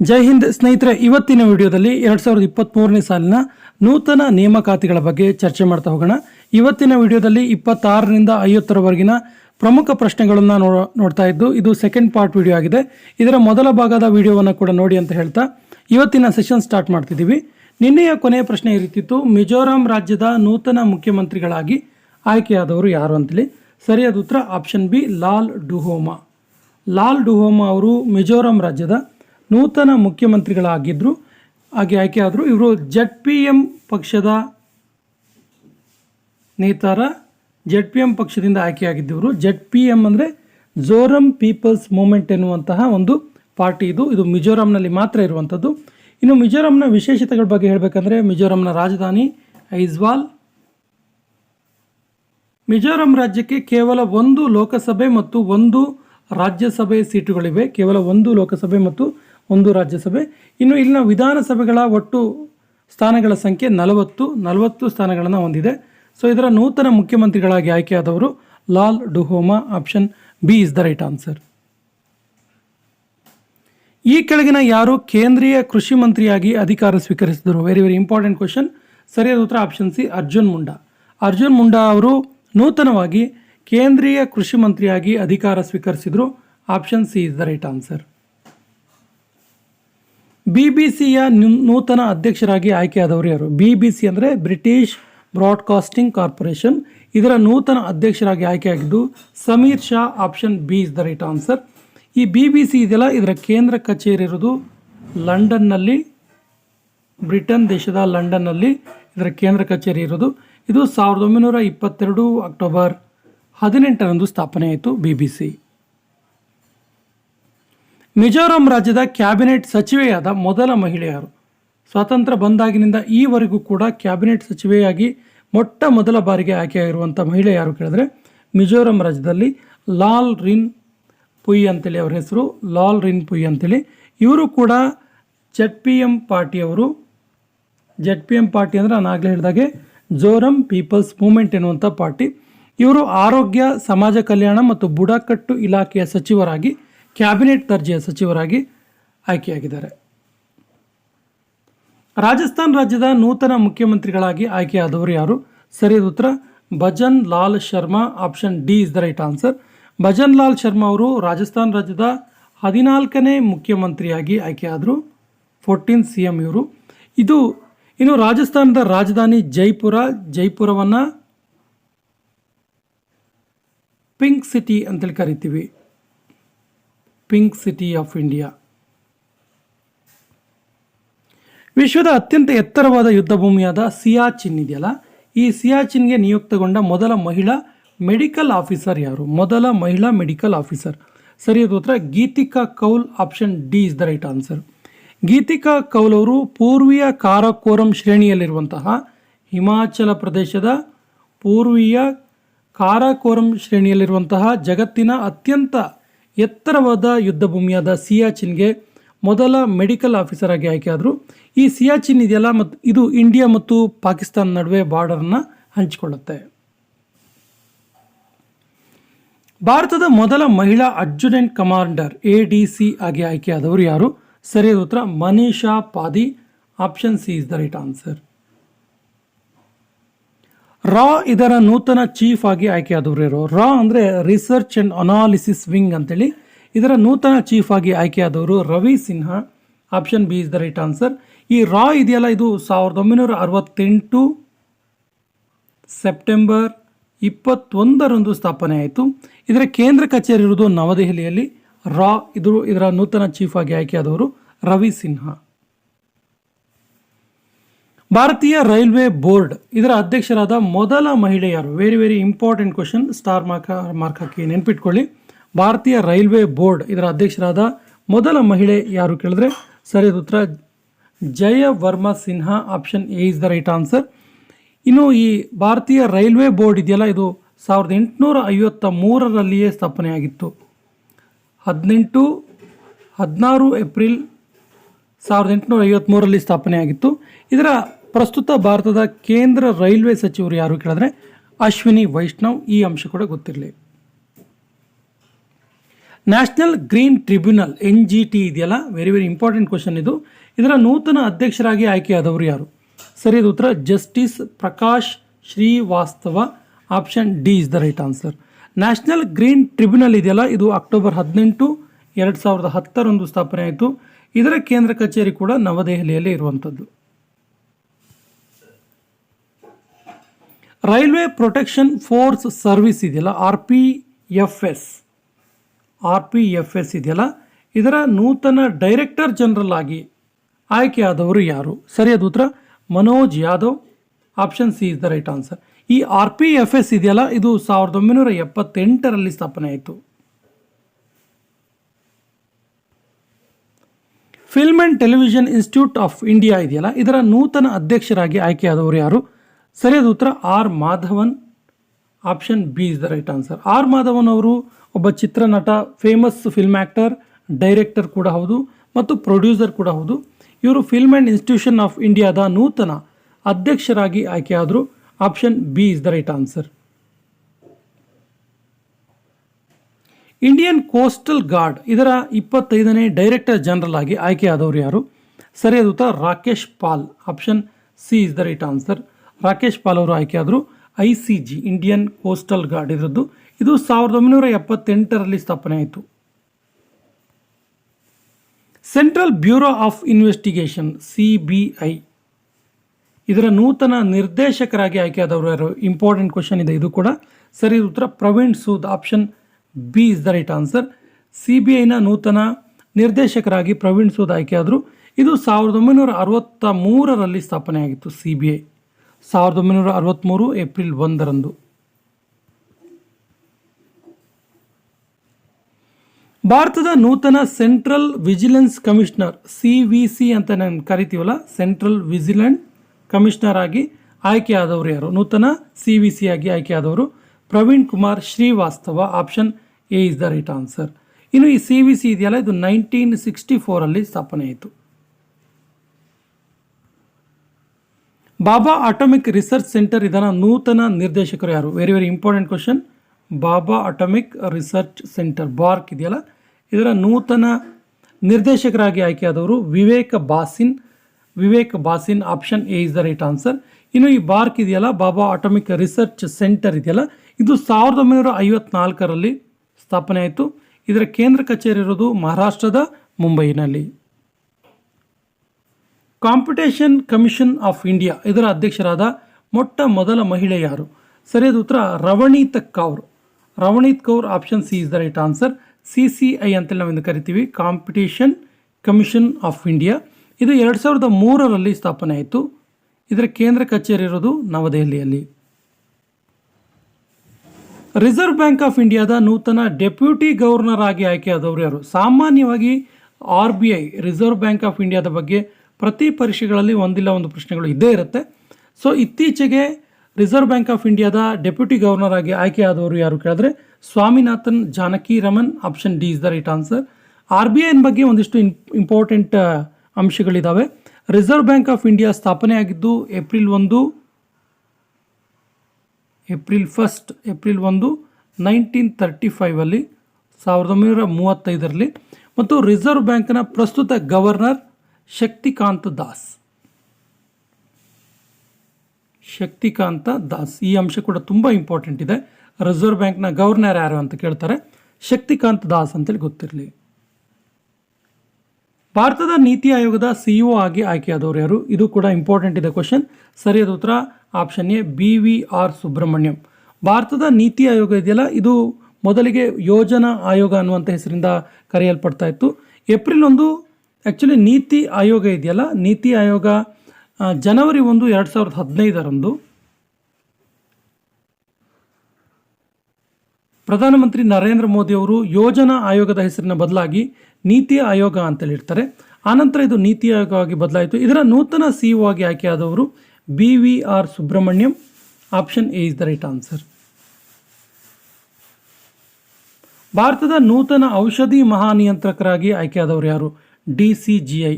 ಜೈ ಹಿಂದ್ ಸ್ನೇಹಿತರೆ, ಇವತ್ತಿನ ವಿಡಿಯೋದಲ್ಲಿ ಎರಡ್ ಸಾವಿರದ ಇಪ್ಪತ್ತ್ಮೂರನೇ ಸಾಲಿನ ನೂತನ ನೇಮಕಾತಿಗಳ ಬಗ್ಗೆ ಚರ್ಚೆ ಮಾಡ್ತಾ ಹೋಗೋಣ. ಇವತ್ತಿನ ವಿಡಿಯೋದಲ್ಲಿ ಇಪ್ಪತ್ತಾರರಿಂದ ಐವತ್ತರವರೆಗಿನ ಪ್ರಮುಖ ಪ್ರಶ್ನೆಗಳನ್ನು ನೋ, ನೋಡ್ತಾ ಇದ್ದು, ಇದು ಸೆಕೆಂಡ್ ಪಾರ್ಟ್ ವಿಡಿಯೋ ಆಗಿದೆ. ಇದರ ಮೊದಲ ಭಾಗದ ವಿಡಿಯೋವನ್ನು ಕೂಡ ನೋಡಿ ಅಂತ ಹೇಳ್ತಾ, ಇವತ್ತಿನ ಸೆಷನ್ ಸ್ಟಾರ್ಟ್ ಮಾಡ್ತಿದ್ದೀವಿ. ನಿನ್ನೆಯ ಕೊನೆಯ ಪ್ರಶ್ನೆ ಈ ರೀತಿತ್ತು ಮಿಜೋರಾಂ ರಾಜ್ಯದ ನೂತನ ಮುಖ್ಯಮಂತ್ರಿಗಳಾಗಿ ಆಯ್ಕೆಯಾದವರು ಯಾರು ಅಂತೇಳಿ. ಸರಿಯಾದ ಉತ್ತರ ಆಪ್ಷನ್ ಬಿ, ಲಾಲ್ ಡುಹೋಮಾ. ಲಾಲ್ ಡುಹೋಮಾ ಅವರು ಮಿಜೋರಾಂ ರಾಜ್ಯದ ನೂತನ ಮುಖ್ಯಮಂತ್ರಿಗಳಾಗಿದ್ದರು ಹಾಗೆ ಆಯ್ಕೆಯಾದರು ಇವರು ಜೆಡ್ ಪಿ ಎಂ ಪಕ್ಷದ ನೇತಾರ, ಜೆಡ್ ಪಿ ಎಂ ಪಕ್ಷದಿಂದ ಆಯ್ಕೆಯಾಗಿದ್ದವರು ಜೆಡ್ ಪಿ ಎಂ ಅಂದರೆ ಜೋರಂ ಪೀಪಲ್ಸ್ ಮೂಮೆಂಟ್ ಎನ್ನುವಂತಹ ಒಂದು ಪಾರ್ಟಿ ಇದು. ಇದು ಮಿಜೋರಾಂನಲ್ಲಿ ಮಾತ್ರ ಇರುವಂಥದ್ದು. ಇನ್ನು ಮಿಜೋರಾಂನ ವಿಶೇಷತೆಗಳ ಬಗ್ಗೆ ಹೇಳಬೇಕಂದ್ರೆ, ಮಿಜೋರಾಂನ ರಾಜಧಾನಿ ಐಜ್ವಾಲ್. ಮಿಜೋರಾಂ ರಾಜ್ಯಕ್ಕೆ ಕೇವಲ ಒಂದು ಲೋಕಸಭೆ ಮತ್ತು ಒಂದು ರಾಜ್ಯಸಭೆ ಸೀಟುಗಳಿವೆ. ಕೇವಲ ಒಂದು ಲೋಕಸಭೆ ಮತ್ತು ಒಂದು ರಾಜ್ಯಸಭೆ. ಇನ್ನು ಇಲ್ಲಿನ ವಿಧಾನಸಭೆಗಳ ಒಟ್ಟು ಸ್ಥಾನಗಳ ಸಂಖ್ಯೆ ನಲವತ್ತು ನಲವತ್ತು ಸ್ಥಾನಗಳನ್ನು ಹೊಂದಿದೆ. ಸೊ ಇದರ ನೂತನ ಮುಖ್ಯಮಂತ್ರಿಗಳಾಗಿ ಆಯ್ಕೆಯಾದವರು Lal Duhoma, option B is the right answer. ಈ ಕೆಳಗಿನ ಯಾರು ಕೇಂದ್ರೀಯ ಕೃಷಿ ಮಂತ್ರಿಯಾಗಿ ಅಧಿಕಾರ ಸ್ವೀಕರಿಸಿದರು? ವೆರಿ ವೆರಿ ಇಂಪಾರ್ಟೆಂಟ್ ಕ್ವಶನ್ ಸರಿಯಾದ ಉತ್ತರ ಆಪ್ಷನ್ ಸಿ, ಅರ್ಜುನ್ ಮುಂಡಾ. ಅರ್ಜುನ್ ಮುಂಡಾ ಅವರು ನೂತನವಾಗಿ ಕೇಂದ್ರೀಯ ಕೃಷಿ ಮಂತ್ರಿಯಾಗಿ ಅಧಿಕಾರ ಸ್ವೀಕರಿಸಿದರು. Option C is the right answer. B B ಸಿಯ ನೂತನ ಅಧ್ಯಕ್ಷರಾಗಿ ಆಯ್ಕೆಯಾದವರು ಯಾರು? ಬಿ ಬಿ ಸಿ ಅಂದರೆ ಬ್ರಿಟಿಷ್ ಬ್ರಾಡ್ಕಾಸ್ಟಿಂಗ್ ಕಾರ್ಪೊರೇಷನ್. ಇದರ ನೂತನ ಅಧ್ಯಕ್ಷರಾಗಿ ಆಯ್ಕೆಯಾಗಿದ್ದು Sameer Shah, option B is the right answer. ಈ ಬಿ ಬಿ ಸಿ ಇದೆಲ್ಲ ಇದರ ಕೇಂದ್ರ ಕಚೇರಿ ಇರೋದು ಲಂಡನ್ನಲ್ಲಿ, ಬ್ರಿಟನ್ ದೇಶದ ಲಂಡನ್ನಲ್ಲಿ ಇದರ ಕೇಂದ್ರ ಕಚೇರಿ ಇರೋದು. ಇದು ಸಾವಿರದ ಒಂಬೈನೂರ ಇಪ್ಪತ್ತೆರಡು ಅಕ್ಟೋಬರ್ ಹದಿನೆಂಟರಂದು ಸ್ಥಾಪನೆಯಾಯಿತು ಬಿ ಬಿ ಸಿ ಮಿಜೋರಾಂ ರಾಜ್ಯದ ಕ್ಯಾಬಿನೆಟ್ ಸಚಿವೆಯಾದ ಮೊದಲ ಮಹಿಳೆಯರು. ಸ್ವಾತಂತ್ರ್ಯ ಬಂದಾಗಿನಿಂದ ಈವರೆಗೂ ಕೂಡ ಕ್ಯಾಬಿನೆಟ್ ಸಚಿವೆಯಾಗಿ ಮೊಟ್ಟ ಮೊದಲ ಬಾರಿಗೆ ಆಯ್ಕೆಯಾಗಿರುವಂಥ ಮಹಿಳೆ ಯಾರು ಕೇಳಿದ್ರೆ, ಮಿಜೋರಾಂ ರಾಜ್ಯದಲ್ಲಿ ಲಾಲ್ ರಿನ್ ಪುಯ್ ಅಂತೇಳಿ ಅವರ ಹೆಸರು, ಲಾಲ್ ರಿನ್ ಪುಯ್ ಅಂತೇಳಿ. ಇವರು ಕೂಡ ಜೆಡ್ ಪಿ ಎಂ ಪಾರ್ಟಿಯವರು. ಜೆಡ್ ಪಿ ಎಂ ಪಾರ್ಟಿ ಅಂದರೆ ನಾನು ಆಗಲೇ ಹೇಳಿದಾಗೆ ಜೋರಂ ಪೀಪಲ್ಸ್ ಮೂಮೆಂಟ್ ಎನ್ನುವಂಥ ಪಾರ್ಟಿ. ಇವರು ಆರೋಗ್ಯ, ಸಮಾಜ ಕಲ್ಯಾಣ ಮತ್ತು ಬುಡಕಟ್ಟು ಇಲಾಖೆಯ ಸಚಿವರಾಗಿ ಕ್ಯಾಬಿನೆಟ್ ದರ್ಜೆಯ ಸಚಿವರಾಗಿ ಆಯ್ಕೆಯಾಗಿದ್ದಾರೆ. ರಾಜಸ್ಥಾನ್ ರಾಜ್ಯದ ನೂತನ ಮುಖ್ಯಮಂತ್ರಿಗಳಾಗಿ ಆಯ್ಕೆಯಾದವರು ಯಾರು? ಸರಿಯಾದ ಉತ್ತರ, Bhajan Lal Sharma, option D is the right answer. Bhajan Lal Sharma ಅವರು ರಾಜಸ್ಥಾನ್ ರಾಜ್ಯದ ಹದಿನಾಲ್ಕನೇ ಮುಖ್ಯಮಂತ್ರಿಯಾಗಿ ಆಯ್ಕೆಯಾದರು. ಫೋರ್ಟೀನ್ ಸಿ ಎಂ ಇವರು. ಇದು ಇನ್ನು ರಾಜಸ್ಥಾನದ ರಾಜಧಾನಿ ಜೈಪುರ, ಜೈಪುರವನ್ನು ಪಿಂಕ್ ಸಿಟಿ ಅಂತೇಳಿ ಕರಿತೀವಿ. ಪಿಂಕ್ ಸಿಟಿ ಆಫ್ ಇಂಡಿಯಾ ವಿಶ್ವದ ಅತ್ಯಂತ ಎತ್ತರವಾದ ಯುದ್ಧ ಭೂಮಿಯಾದ ಸಿಯಾಚಿನ್ ಇದೆಯಲ್ಲ? ಈ ಸಿಯಾಚಿನ್ಗೆ ನಿಯುಕ್ತಗೊಂಡ ಮೊದಲ ಮಹಿಳಾ ಮೆಡಿಕಲ್ ಆಫೀಸರ್ ಯಾರು? ಮೊದಲ ಮಹಿಳಾ ಮೆಡಿಕಲ್ ಆಫೀಸರ್. ಸರಿಯಾದ ಉತ್ತರ Geetika Kaul, option D is the right answer. Geetika Kaul ಅವರು ಪೂರ್ವೀಯ ಕಾರಕೋರಂ ಶ್ರೇಣಿಯಲ್ಲಿರುವಂತಹ ಹಿಮಾಚಲ ಪ್ರದೇಶದ ಪೂರ್ವೀಯ ಕಾರಾಕೋರಂ ಶ್ರೇಣಿಯಲ್ಲಿರುವಂತಹ ಜಗತ್ತಿನ ಅತ್ಯಂತ ಎತ್ತರವಾದ ಯುದ್ಧ ಭೂಮಿಯಾದ ಸಿಯಾಚಿನ್ಗೆ ಮೊದಲ ಮೆಡಿಕಲ್ ಆಫೀಸರ್ ಆಗಿ ಆಯ್ಕೆಯಾದರು ಈ ಸಿಯಾಚಿನ್ ಇದೆಯಲ್ಲ ಮತ್ತು ಇದು ಇಂಡಿಯಾ ಮತ್ತು ಪಾಕಿಸ್ತಾನ ನಡುವೆ ಬಾರ್ಡರ್ನ ಹಂಚಿಕೊಳ್ಳುತ್ತೆ. ಭಾರತದ ಮೊದಲ ಮಹಿಳಾ adjutant commander A D C ಆಗಿ ಆಯ್ಕೆಯಾದವರು ಯಾರು? ಸರಿಯಾದ ಉತ್ತರ Manisha Padhi. Option C is the right answer. ರಾ ಇದರ ನೂತನ ಚೀಫ್ ಆಗಿ ಆಯ್ಕೆಯಾದವರು ರಾ ಅಂದರೆ ರಿಸರ್ಚ್ ಆ್ಯಂಡ್ ಅನಾಲಿಸಿಸ್ ವಿಂಗ್ ಅಂತೇಳಿ. ಇದರ ನೂತನ ಚೀಫ್ ಆಗಿ ಆಯ್ಕೆಯಾದವರು Ravi Sinha. Option B is the right answer ಈ ರಾ ಇದೆಯಲ್ಲ, ಇದು ಸಾವಿರದ ಒಂಬೈನೂರ ಅರವತ್ತೆಂಟು ಸೆಪ್ಟೆಂಬರ್ ಇಪ್ಪತ್ತೊಂದರಂದು ಸ್ಥಾಪನೆ ಆಯಿತು. ಇದರ ಕೇಂದ್ರ ಕಚೇರಿ ಇರುವುದು ನವದೆಹಲಿಯಲ್ಲಿ. ರಾ ಇದು ಇದರ ನೂತನ ಚೀಫ್ ಆಗಿ ಆಯ್ಕೆಯಾದವರು ರವಿ ಸಿನ್ಹಾ. ಭಾರತೀಯ ರೈಲ್ವೆ ಬೋರ್ಡ್ ಇದರ ಅಧ್ಯಕ್ಷರಾದ ಮೊದಲ ಮಹಿಳೆ ಯಾರು? Very very important question star mark mark ಹಾಕಿ ನೆನ್ಪಿಟ್ಕೊಳ್ಳಿ. ಭಾರತೀಯ ರೈಲ್ವೆ ಬೋರ್ಡ್ ಇದರ ಅಧ್ಯಕ್ಷರಾದ ಮೊದಲ ಮಹಿಳೆ ಯಾರು ಕೇಳಿದ್ರೆ? ಸರಿಯಾದ ಉತ್ತರ. Jaya Varma Sinha option A is the right answer ಇನ್ನು ಈ ಭಾರತೀಯ ರೈಲ್ವೆ ಬೋರ್ಡ್ ಇದೆಯಲ್ಲ, ಇದು ಸಾವಿರದ ಎಂಟುನೂರ ಐವತ್ತ ಮೂರರಲ್ಲಿಯೇ ಸ್ಥಾಪನೆಯಾಗಿತ್ತು ಹದಿನೆಂಟು, ಹದಿನಾರು ಏಪ್ರಿಲ್ ಸಾವಿರದ ಎಂಟುನೂರ ಐವತ್ತ್ಮೂರರಲ್ಲಿ ಸ್ಥಾಪನೆಯಾಗಿತ್ತು ಇದರ ಪ್ರಸ್ತುತ ಭಾರತದ ಕೇಂದ್ರ ರೈಲ್ವೆ ಸಚಿವರು ಯಾರು ಕೇಳಿದ್ರೆ ಅಶ್ವಿನಿ ವೈಷ್ಣವ್, ಈ ಅಂಶ ಕೂಡ ಗೊತ್ತಿರಲಿ. National green tribunal N G T ಇದೆಯಲ್ಲ? ವೆರಿ ವೆರಿ ಇಂಪಾರ್ಟೆಂಟ್ ಕ್ವಶನ್ ಇದು. ಇದರ ನೂತನ ಅಧ್ಯಕ್ಷರಾಗಿ ಆಯ್ಕೆಯಾದವರು ಯಾರು? ಸರಿಯಾದ ಉತ್ತರ. Justice Prakash Shrivastava option D is the right answer national green tribunal ಇದೆಯಲ್ಲ? ಇದು ಅಕ್ಟೋಬರ್ ಹದಿನೆಂಟು, ಎರಡು ಸಾವಿರದ ಹತ್ತರಂದು ಸ್ಥಾಪನೆ ಆಯಿತು. ಇದರ ಕೇಂದ್ರ ಕಚೇರಿ ಕೂಡ ನವದೆಹಲಿಯಲ್ಲಿ ಇರುವಂಥದ್ದು ರೈಲ್ವೆ ಪ್ರೊಟೆಕ್ಷನ್ ಫೋರ್ಸ್ ಸರ್ವಿಸ್ ಇದೆಯಲ್ಲ, R P F S. R P F S ಇದೆಯಲ್ಲ, ಇದರ ನೂತನ ಡೈರೆಕ್ಟರ್ ಜನರಲ್ ಆಗಿ ಆಯ್ಕೆಯಾದವರು ಯಾರು? ಸರಿಯಾದ ಉತ್ತರ. Manoj Yadav. Option C is the right answer. ಈ ಆರ್ ಪಿ ಎಫ್ ಎಸ್ ಇದೆಯಲ್ಲ, ಇದು ಸಾವಿರದ ಒಂಬೈನೂರ ಎಪ್ಪತ್ತೆಂಟರಲ್ಲಿ ಸ್ಥಾಪನೆ ಆಯಿತು. Film and television institute of India ಇದೆಯಲ್ಲ, ಇದರ ನೂತನ ಅಧ್ಯಕ್ಷರಾಗಿ ಆಯ್ಕೆಯಾದವರು ಯಾರು? ಸರಿಯಾದ ಉತ್ತರ R Madhavan. Option B is the right answer R Madhavan ಅವರು ಒಬ್ಬ ಚಿತ್ರನಟ ಫೇಮಸ್ ಫಿಲ್ಮ್ ಆ್ಯಕ್ಟರ್ ಡೈರೆಕ್ಟರ್ ಕೂಡ ಹೌದು ಮತ್ತು ಪ್ರೊಡ್ಯೂಸರ್ ಕೂಡ ಹೌದು. ಇವರು ಫಿಲ್ಮ್ ಆ್ಯಂಡ್ ಇನ್ಸ್ಟಿಟ್ಯೂಷನ್ ಆಫ್ ಇಂಡಿಯಾದ ನೂತನ ಅಧ್ಯಕ್ಷರಾಗಿ ಆಯ್ಕೆಯಾದರು option B is the right answer Indian coastal guard ಇದರ ಇಪ್ಪತ್ತೈದನೇ ಡೈರೆಕ್ಟರ್ ಜನರಲ್ ಆಗಿ ಆಯ್ಕೆಯಾದವರು ಯಾರು? ಸರಿಯಾದ ಉತ್ತರ Rakesh Pal. Option C is the right answer Rakesh Pal ಅವರು ಆಯ್ಕೆಯಾದರು I C G Indian coastal guard ಇದರದ್ದು. ಇದು ಸಾವಿರದ ಒಂಬೈನೂರ ಎಪ್ಪತ್ತೆಂಟರಲ್ಲಿ ಸ್ಥಾಪನೆ ಆಯಿತು. Central bureau of investigation C B I ಇದರ ನೂತನ ನಿರ್ದೇಶಕರಾಗಿ ಆಯ್ಕೆಯಾದವರು ಯಾರು? ಇಂಪಾರ್ಟೆಂಟ್ ಕ್ವಶನ್ ಇದೆ. ಇದು ಕೂಡ ಸರಿ ಉತ್ತರ. Praveen Sood, option B is the right answer. C B ಐನ ನೂತನ ನಿರ್ದೇಶಕರಾಗಿ ಪ್ರವೀಣ್ ಸೂದ್ ಆಯ್ಕೆಯಾದರು ಇದು ಸಾವಿರದ ಒಂಬೈನೂರ ಅರವತ್ತ ಮೂರರಲ್ಲಿ ಸ್ಥಾಪನೆಯಾಗಿತ್ತು. ಸಿ ಬಿ ಐ ಸಾವಿರದ ಒಂಬೈನೂರ ಅರವತ್ತ್ಮೂರು ಏಪ್ರಿಲ್ ಒಂದರಂದು. ಭಾರತದ ನೂತನ central vigilance commissioner, C V C ಅಂತ ನಾನು ಕರಿತೀವಲ್ಲ, ಸೆಂಟ್ರಲ್ ವಿಜಿಲೆಂಟ್ ಕಮಿಷನರ್ ಆಗಿ ಆಯ್ಕೆಯಾದವರು ಯಾರು? ನೂತನ ಸಿ ವಿ ಸಿ ಆಗಿ ಆಯ್ಕೆಯಾದವರು Praveen Kumar Shrivastava, option A is the right answer. ಇನ್ನು ಈ ಸಿ ವಿ ಸಿ ಇದೆಯಲ್ಲ, ಇದು ನೈನ್ಟೀನ್ ಸಿಕ್ಸ್ಟಿ ಫೋರಲ್ಲಿ ಸ್ಥಾಪನೆ ಆಯಿತು ಬಾಬಾ ಅಟಾಮಿಕ್ ರಿಸರ್ಚ್ ಸೆಂಟರ್ ಇದರ ನೂತನ ನಿರ್ದೇಶಕರು ಯಾರು? Very very important question Bhabha atomic research centre BARC ಇದೆಯಲ್ಲ? ಇದರ ನೂತನ ನಿರ್ದೇಶಕರಾಗಿ ಆಯ್ಕೆಯಾದವರು Vivek Basin. Vivek Basin option A is the right answer ಇನ್ನು ಈ ಬಾರ್ಕ್ ಇದೆಯಲ್ಲ? ಬಾಬಾ ಅಟಾಮಿಕ್ ರಿಸರ್ಚ್ ಸೆಂಟರ್ ಇದೆಯಲ್ಲ? ಇದು ಸಾವಿರದ ಒಂಬೈನೂರ ಐವತ್ನಾಲ್ಕರಲ್ಲಿ ಸ್ಥಾಪನೆ ಆಯಿತು. ಇದರ ಕೇಂದ್ರ ಕಚೇರಿ ಇರೋದು ಮಹಾರಾಷ್ಟ್ರದ ಮುಂಬೈನಲ್ಲಿ. ಕಾಂಪಿಟೇಷನ್ ಕಮಿಷನ್ ಆಫ್ ಇಂಡಿಯಾ ಇದರ ಅಧ್ಯಕ್ಷರಾದ ಮೊಟ್ಟ ಮೊದಲ ಮಹಿಳೆ ಯಾರು? ಸರಿಯಾದ ಉತ್ತರ Ravneet Kaur. Ravneet Kaur option C is the right answer C C I ಅಂತೇಳಿ ನಾವಿಂದು ಕರಿತೀವಿ. ಕಾಂಪಿಟೇಷನ್ ಕಮಿಷನ್ ಆಫ್ ಇಂಡಿಯಾ ಇದು ಎರಡು ಸಾವಿರದ ಮೂರರಲ್ಲಿ ಸ್ಥಾಪನೆ ಆಯಿತು. ಇದರ ಕೇಂದ್ರ ಕಚೇರಿ ಇರೋದು ನವದೆಹಲಿಯಲ್ಲಿ. ರಿಸರ್ವ್ ಬ್ಯಾಂಕ್ ಆಫ್ ಇಂಡಿಯಾದ ನೂತನ ಡೆಪ್ಯೂಟಿ ಗವರ್ನರ್ ಆಗಿ ಆಯ್ಕೆಯಾದವರು ಯಾರು? ಸಾಮಾನ್ಯವಾಗಿ R B I reserve bank of ಇಂಡಿಯಾದ ಬಗ್ಗೆ ಪ್ರತಿ ಪರೀಕ್ಷೆಗಳಲ್ಲಿ ಒಂದಿಲ್ಲ ಒಂದು ಪ್ರಶ್ನೆಗಳು ಇದ್ದೇ ಇರುತ್ತೆ. ಸೊ ಇತ್ತೀಚೆಗೆ ರಿಸರ್ವ್ ಬ್ಯಾಂಕ್ ಆಫ್ ಇಂಡಿಯಾದ ಡೆಪ್ಯೂಟಿ ಗವರ್ನರ್ ಆಗಿ ಆಯ್ಕೆಯಾದವರು ಯಾರು ಕೇಳಿದ್ರೆ, Swaminathan Janaki Raman option D is the right answer R B ಐನ ಬಗ್ಗೆ ಒಂದಿಷ್ಟು ಇಂಪಾರ್ಟೆಂಟ್ ಅಂಶಗಳಿದ್ದಾವೆ ರಿಸರ್ವ್ ಬ್ಯಾಂಕ್ ಆಫ್ ಇಂಡಿಯಾ ಸ್ಥಾಪನೆಯಾಗಿದ್ದು ಏಪ್ರಿಲ್ ಒಂದು ಏಪ್ರಿಲ್ ಫಸ್ಟ್ ಏಪ್ರಿಲ್ ಒಂದು ನೈನ್ಟೀನ್ ತರ್ಟಿ ಫೈವಲ್ಲಿ ಸಾವಿರದ ಒಂಬೈನೂರ ಮೂವತ್ತೈದರಲ್ಲಿ. ಮತ್ತು ರಿಸರ್ವ್ ಬ್ಯಾಂಕ್ನ ಪ್ರಸ್ತುತ ಗವರ್ನರ್ ಶಕ್ತಿಕಾಂತ್ ದಾಸ್. ಶಕ್ತಿಕಾಂತ ದಾಸ್. ಈ ಅಂಶ ಕೂಡ ತುಂಬ ಇಂಪಾರ್ಟೆಂಟ್ ಇದೆ. ರಿಸರ್ವ್ ಬ್ಯಾಂಕ್ನ ಗವರ್ನರ್ ಯಾರು ಅಂತ ಕೇಳ್ತಾರೆ. ಶಕ್ತಿಕಾಂತ್ ದಾಸ್ ಅಂತೇಳಿ ಗೊತ್ತಿರಲಿ. ಭಾರತದ ನೀತಿ ಆಯೋಗದ ಸಿಇಒ ಆಗಿ ಆಯ್ಕೆಯಾದವರು ಯಾರು? ಇದು ಕೂಡ ಇಂಪಾರ್ಟೆಂಟ್ ಇದೆ ಕ್ವಶನ್ ಸರಿಯಾದ ಉತ್ತರ? Option A B V R Subrahmanyam. ಭಾರತದ ನೀತಿ ಆಯೋಗ ಇದೆಯಲ್ಲ? ಇದು ಮೊದಲಿಗೆ ಯೋಜನಾ ಆಯೋಗ ಅನ್ನುವಂಥ ಹೆಸರಿಂದ ಕರೆಯಲ್ಪಡ್ತಾ ಇತ್ತು. ಏಪ್ರಿಲ್ ಒಂದು ಆ್ಯಕ್ಚುಲಿ ನೀತಿ ಆಯೋಗ ಇದೆಯಲ್ಲ? ನೀತಿ ಆಯೋಗ ಜನವರಿ ಒಂದು, ಎರಡು ಸಾವಿರದ ಹದಿನೈದರಂದು ಪ್ರಧಾನಮಂತ್ರಿ ನರೇಂದ್ರ ಮೋದಿ ಅವರು ಯೋಜನಾ ಆಯೋಗದ ಹೆಸರಿನ ಬದಲಾಗಿ ನೀತಿ ಆಯೋಗ ಅಂತೇಳಿರ್ತಾರೆ ಆನಂತರ ಇದು ನೀತಿ ಆಯೋಗವಾಗಿ ಬದಲಾಯಿತು. ಇದರ ನೂತನ ಸಿಇಒ ಆಗಿ ಆಯ್ಕೆಯಾದವರು B V R Subrahmanyam. Option A is the right answer ಭಾರತದ ನೂತನ ಔಷಧಿ ಮಹಾನಿಯಂತ್ರಕರಾಗಿ ಆಯ್ಕೆಯಾದವರು ಯಾರು? D C G I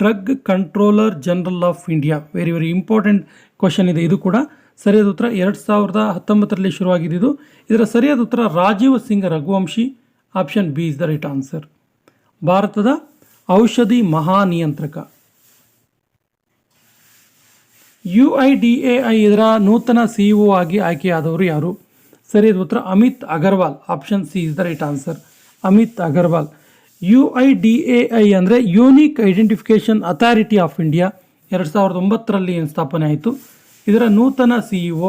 drug controller general of India very very important question ಇದೆ. ಇದು ಕೂಡ ಸರಿಯಾದ ಉತ್ತರ. ಎರಡು ಸಾವಿರದ ಹತ್ತೊಂಬತ್ತರಲ್ಲಿ ಶುರುವಾಗಿದ್ದು ಇದರ ಸರಿಯಾದ ಉತ್ತರ Rajeev Singh Raghuvanshi. Option B is the right answer ಭಾರತದ ಔಷಧಿ ಮಹಾನಿಯಂತ್ರಕ. U I D A I ಇದರ ನೂತನ ಸಿಇಒ ಆಗಿ ಆಯ್ಕೆಯಾದವರು ಯಾರು? ಸರಿಯಾದ ಉತ್ತರ Amit Agarwal. Option C is the right answer Amit Agarwal. U I D A I ಅಂದರೆ unique identification authority of India ಎರಡು ಸಾವಿರದ ಒಂಬತ್ತರಲ್ಲಿ ಸ್ಥಾಪನೆ ಆಯಿತು. ಇದರ ನೂತನ ಸಿಇಒ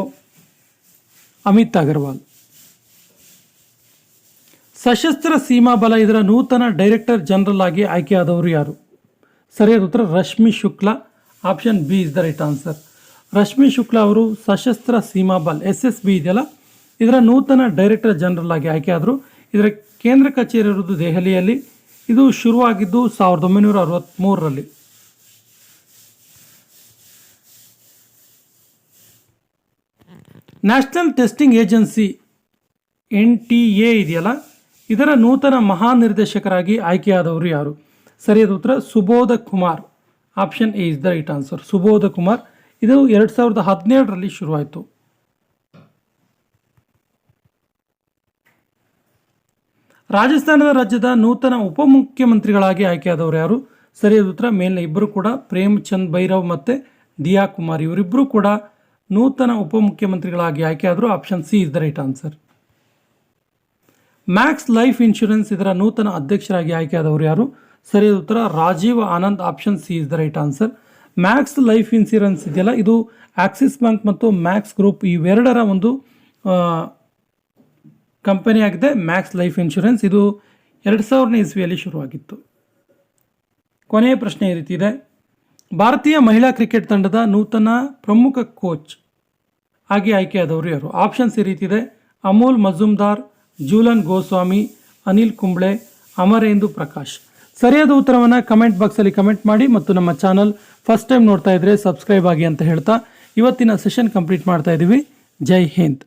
ಅಮಿತ್ ಅಗರ್ವಾಲ್. ಸಶಸ್ತ್ರ ಸೀಮಾ ಬಲ ಇದರ ನೂತನ ಡೈರೆಕ್ಟರ್ ಜನರಲ್ ಆಗಿ ಆಯ್ಕೆಯಾದವರು ಯಾರು? ಸರಿಯಾದ ಉತ್ತರ Rashmi Shukla. Option B is the right answer Rashmi Shukla ಅವರು ಸಶಸ್ತ್ರ ಸೀಮಾ ಬಲ್ ಎಸ್ ಎಸ್ ಬಿ ಇದೆಯಲ್ಲ? ಇದರ ನೂತನ ಡೈರೆಕ್ಟರ್ ಜನರಲ್ ಆಗಿ ಆಯ್ಕೆಯಾದರು ಇದರ ಕೇಂದ್ರ ಕಚೇರಿ ಇರುವುದು ದೆಹಲಿಯಲ್ಲಿ. ಇದು ಶುರುವಾಗಿದ್ದು ಸಾವಿರದ ಒಂಬೈನೂರ ಅರವತ್ತ್ಮೂರರಲ್ಲಿ national testing agency N T A ಇದೆಯಲ್ಲ? ಇದರ ನೂತನ ಮಹಾನಿರ್ದೇಶಕರಾಗಿ ಆಯ್ಕೆಯಾದವರು ಯಾರು? ಸರಿಯಾದ ಉತ್ತರ. Subodh Kumar. Option A is the right answer. Subodh Kumar. ಇದು ಎರಡು ಸಾವಿರದ ಹದಿನೇಳರಲ್ಲಿ ಶುರುವಾಯಿತು. ರಾಜಸ್ಥಾನದ ರಾಜ್ಯದ ನೂತನ ಉಪಮುಖ್ಯಮಂತ್ರಿಗಳಾಗಿ ಆಯ್ಕೆಯಾದವರು ಯಾರು? ಸರಿಯಾದ ಉತ್ತರ ಮೇಲಿನ ಇಬ್ಬರು ಕೂಡ ಪ್ರೇಮ್ ಚಂದ್ ಭೈರವ್ ಮತ್ತು ದಿಯಾ ಕುಮಾರ್. ಇವರಿಬ್ಬರು ಕೂಡ ನೂತನ ಉಪಮುಖ್ಯಮಂತ್ರಿಗಳಾಗಿ ಆಯ್ಕೆಯಾದರು. Option C is the right answer. Max Life Insurance ಇದರ ನೂತನ ಅಧ್ಯಕ್ಷರಾಗಿ ಆಯ್ಕೆಯಾದವರು ಯಾರು? ಸರಿಯಾದ ಉತ್ತರ, Rajeev Anand. Option C is the right answer. Max Life Insurance ಇದೆಯಲ್ಲ, ಇದು ಆಕ್ಸಿಸ್ ಬ್ಯಾಂಕ್ ಮತ್ತು ಮ್ಯಾಕ್ಸ್ ಗ್ರೂಪ್ ಇವೆರಡರ ಒಂದು ಕಂಪನಿ ಆಗಿದೆ ಮ್ಯಾಕ್ಸ್ ಲೈಫ್ ಇನ್ಶೂರೆನ್ಸ್ ಇದು ಎರಡು ಸಾವಿರನೇ ಇಸ್ವಿಯಲ್ಲಿ ಶುರುವಾಗಿತ್ತು. ಕೊನೆಯ ಪ್ರಶ್ನೆ ಈ ರೀತಿ ಇದೆ. ಭಾರತೀಯ ಮಹಿಳಾ ಕ್ರಿಕೆಟ್ ತಂಡದ ನೂತನ ಪ್ರಮುಖ ಕೋಚ್ ಆಗಿ ಆಯ್ಕೆಯಾದವರು ಯಾರು? ಆಪ್ಷನ್ಸ್ ಈ ರೀತಿ ಇದೆ. ಅಮೋಲ್ ಮಜುಮ್ದಾರ್ ಜೂಲನ್ ಗೋಸ್ವಾಮಿ, ಅನಿಲ್ ಕುಂಬ್ಳೆ, ಅಮರೇಂದು ಪ್ರಕಾಶ್. ಸರಿಯಾದ ಉತ್ತರವನ್ನು ಕಮೆಂಟ್ ಬಾಕ್ಸಲ್ಲಿ ಕಮೆಂಟ್ ಮಾಡಿ ಮತ್ತು ನಮ್ಮ ಚಾನಲ್ ಫಸ್ಟ್ ಟೈಮ್ ನೋಡ್ತಾ ಇದ್ರೆ ಸಬ್ಸ್ಕ್ರೈಬ್ ಆಗಿ ಅಂತ ಹೇಳ್ತಾ ಇವತ್ತಿನ ಸೆಷನ್ ಕಂಪ್ಲೀಟ್ ಮಾಡ್ತಾ ಇದ್ದೀವಿ ಜೈ ಹಿಂದ್.